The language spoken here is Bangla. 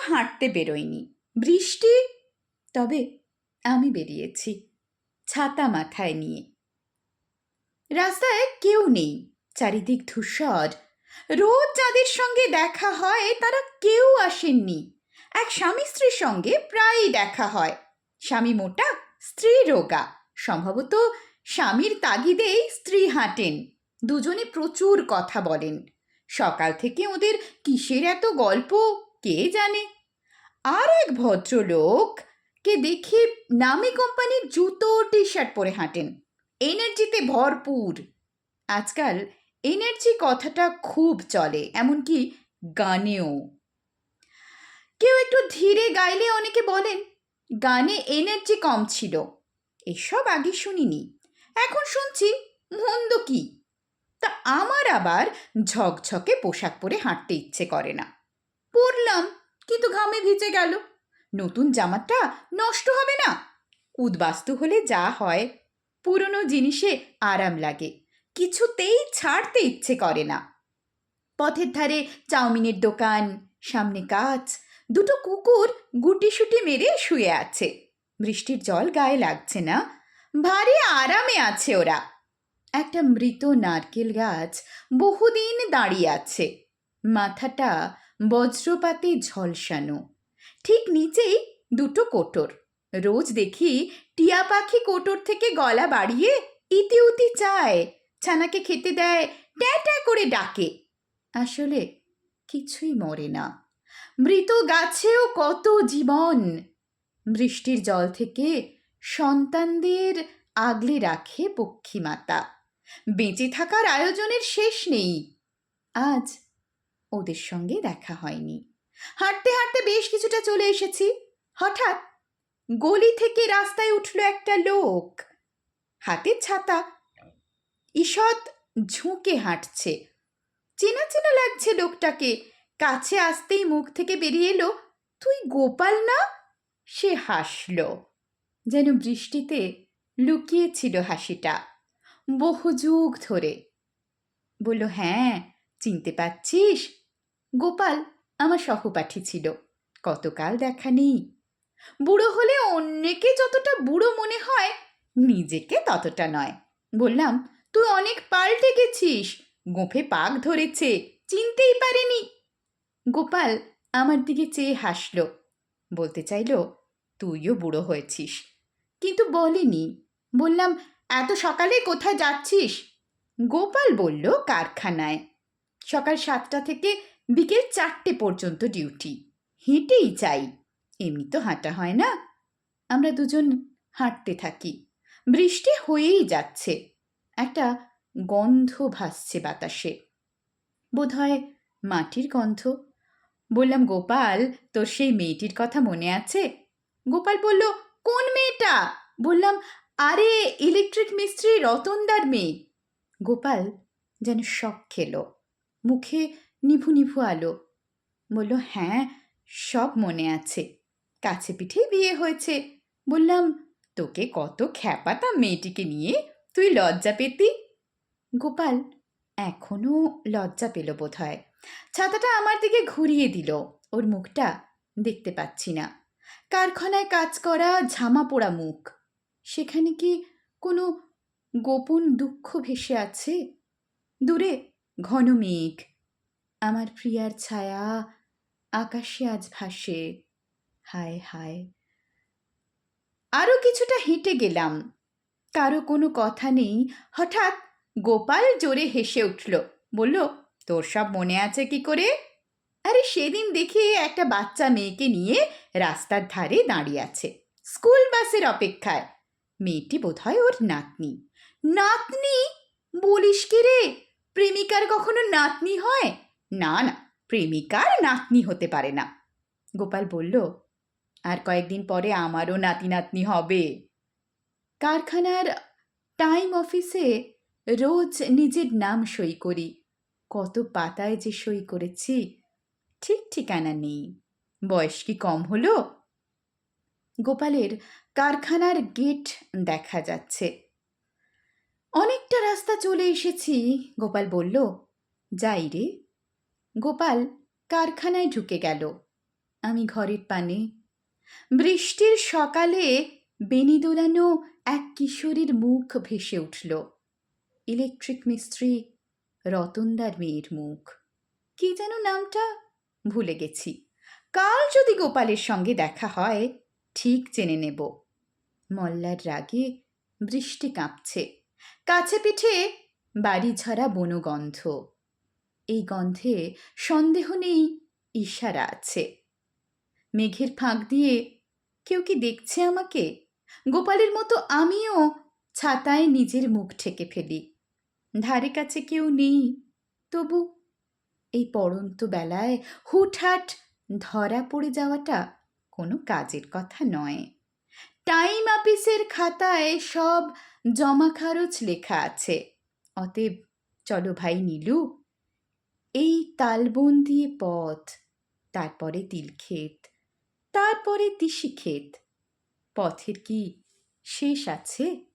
হাঁটতে বেরোয়নি। বৃষ্টি? তবে আমি বেরিয়েছি, ছাতা মাথায় নিয়ে। রাস্তায় কেউ নেই, চারিদিক ধূসর। রোজ যাদের সঙ্গে দেখা হয়, তারা কেউ আসেননি। এক স্বামী স্ত্রীর সঙ্গে প্রায়ই দেখা হয়। স্বামী মোটা, স্ত্রী রোগা। সম্ভবত স্বামীর তাগিদেই স্ত্রী হাঁটেন। দুজনে প্রচুর কথা বলেন। সকাল থেকে ওদের কিসের এত গল্প? কে জানে? আর এক ভদ্রলোক কে দেখি নামি কোম্পানির জুতো টি শার্ট পরে হাঁটেন। এনার্জিতে ভরপুর। আজকাল এনার্জি কথাটা খুব চলে, এমনকি গানেও। কেউ একটু ধীরে গাইলে অনেকে বলেন, গানে এনার্জি কম ছিল। এসব আগে শুনিনি। এখন শুনছি, মন্দ কি? তা আমার আবার ঝকঝকে পোশাক পরে হাঁটতে ইচ্ছে করে না। কিন্তু ঘামে ভিজে গেল। নতুন জামাটা নষ্ট হবে না। উদ্বাস্তু হলে যা হয়। পুরনো জিনিসে আরাম লাগে। কিছুতেই ছাড়তে ইচ্ছে করে না। পথের ধারে চাউমিনের দোকান, সামনে গাছ দুটো কুকুর গুটিসুটি মেরে শুয়ে আছে। বৃষ্টির জল গায়ে লাগছে না। ভারী আরামে আছে ওরা। একটা মৃত নারকেল গাছ বহুদিন দাঁড়িয়ে আছে। মাথাটা বজ্রপাতে ঝলসানো। ঠিক নিচেই দুটো কোটর। রোজ দেখি টিয়া পাখি কোটর থেকে গলা বাড়িয়ে ইতি উতি চায়। ছানাকে খেতে দেয় ট্যাঁ করে ডাকে। আসলে কিছুই মরে না। মৃত গাছেও কত জীবন। বৃষ্টির জল থেকে সন্তানদের আগলে রাখে পক্ষীমাতা। বেঁচে থাকার আয়োজনের শেষ নেই। আজ ওদের সঙ্গে দেখা হয়নি। হাঁটতে হাঁটতে বেশ কিছুটা চলে এসেছি। হঠাৎ গলি থেকে রাস্তায় উঠল একটা লোক। হাতে ছাতা। ঈষৎ ঝুঁকে হাঁটছে। চেনা চেনা লাগছে লোকটাকে। কাছে আসতেই মুখ থেকে বেরিয়ে এলো, তুই গোপাল না? সে হাসল। যেন বৃষ্টিতে লুকিয়েছিল হাসিটা। বহু যুগ ধরে। বলল হ্যাঁ চিনতে পাচ্ছিস গোপাল আমার সহপাঠী ছিল। কতকাল দেখা নেই। বুড়ো হলে অন্যকে যতটা বুড়ো মনে হয়, নিজেকে ততটা নয়। বললাম, তুই অনেক পাল্টে গেছিস। গোফে পাক ধরেছে, চিনতেই পারিনি। গোপাল আমার দিকে চেয়ে হাসল। বলতে চাইল, তুইও বুড়ো হয়েছিস। কিন্তু বলেনি। বললাম, এত সকালে কোথায় যাচ্ছিস? গোপাল বলল, কারখানায়। সকাল সাতটা থেকে বিকেল চারটে পর্যন্ত ডিউটি হেঁটেই চাই এমনি তো হাঁটা হয় না। আমরা দুজন হাঁটতে থাকি। বৃষ্টি হয়েই যাচ্ছে। একটা গন্ধ ভাসছে বাতাসে। বোধহয় মাটির গন্ধ। বললাম, গোপাল, তোর সেই মেয়েটির কথা মনে আছে? গোপাল বলল, কোন মেয়েটা? বললাম, আরে ইলেকট্রিক মিস্ত্রি রতনদার মেয়ে। গোপাল যেন শখ খেলো। মুখে নিভু নিভু আলো। বলল হ্যাঁ সব মনে আছে। কাছে পিঠেই বিয়ে হয়েছে। বললাম, তোকে কত খ্যাপাতাম মেয়েটিকে নিয়ে তুই লজ্জা পেতি? গোপাল এখনও লজ্জা পেল বোধ হয় ছাতাটা আমার দিকে ঘুরিয়ে দিল। ওর মুখটা দেখতে পাচ্ছি না। কারখানায় কাজ করা ঝামা পোড়া মুখ। সেখানে কি কোনো গোপন দুঃখ ভেসে আছে? দূরে, ঘন মেঘ। আমার প্রিয়ার ছায়া আকাশে আজ ভাসে। হায় হায়। আরও কিছুটা হেঁটে গেলাম। কারও কোনো কথা নেই। হঠাৎ গোপাল জোরে হেসে উঠল, বলল, তোর সব মনে আছে কি করে? আরে, সেদিন দেখি একটা বাচ্চা মেয়েকে নিয়ে রাস্তার ধারে দাঁড়িয়ে আছে, স্কুল বাসের অপেক্ষায়। মেয়েটি বোধহয় ওর নাতনি। নাতনি? বলিস কি রে? প্রেমিকার কখনো নাতনি হয়? না না প্রেমিকার নাতনি হতে পারে না। গোপাল বলল, আর কয়েকদিন পরে আমারও নাতি নাতনি হবে। কারখানার টাইম অফিসে রোজ নিজের নাম সই করি। কত পাতায় যে সই করেছি, ঠিক ঠিকানা নেই। বয়স কি কম হলো? গোপালের কারখানার গেট দেখা যাচ্ছে। অনেকটা রাস্তা চলে এসেছি, গোপাল বলল। যাই রে গোপাল কারখানায় ঢুকে গেল। আমি ঘরের পানে। বৃষ্টির সকালে বেনি দোলানো এক কিশোরীর মুখ ভেসে উঠল। ইলেকট্রিক মিস্ত্রি রতনদার মেয়ের মুখ। কি যেন নামটা ভুলে গেছি। কাল যদি গোপালের সঙ্গে দেখা হয়, ঠিক চেনে নেব। মল্লার রাগে বৃষ্টি কাঁপছে। কাছে পিঠে বাড়ি ঝরা বনগন্ধ। এই গন্ধে সন্দেহ নেই, ইশারা আছে। মেঘের ফাঁক দিয়ে, কেউ কি দেখছে আমাকে? গোপালের মতো আমিও ছাতায় নিজের মুখ ঠেকে ফেলি। ধারে কাছে কেউ নেই। তবু এই পড়ন্ত বেলায় হুটহাট ধরা পড়ে যাওয়াটা কোনো কাজের কথা নয়। টাইম আপিসের খাতায় সব জমা খরচ লেখা আছে। অতএব চলো ভাই নীলু এই তালবন্দি পথ তারপরে তিলক্ষেত তারপরে তিসিক্ষেত। পথের কি শেষ আছে?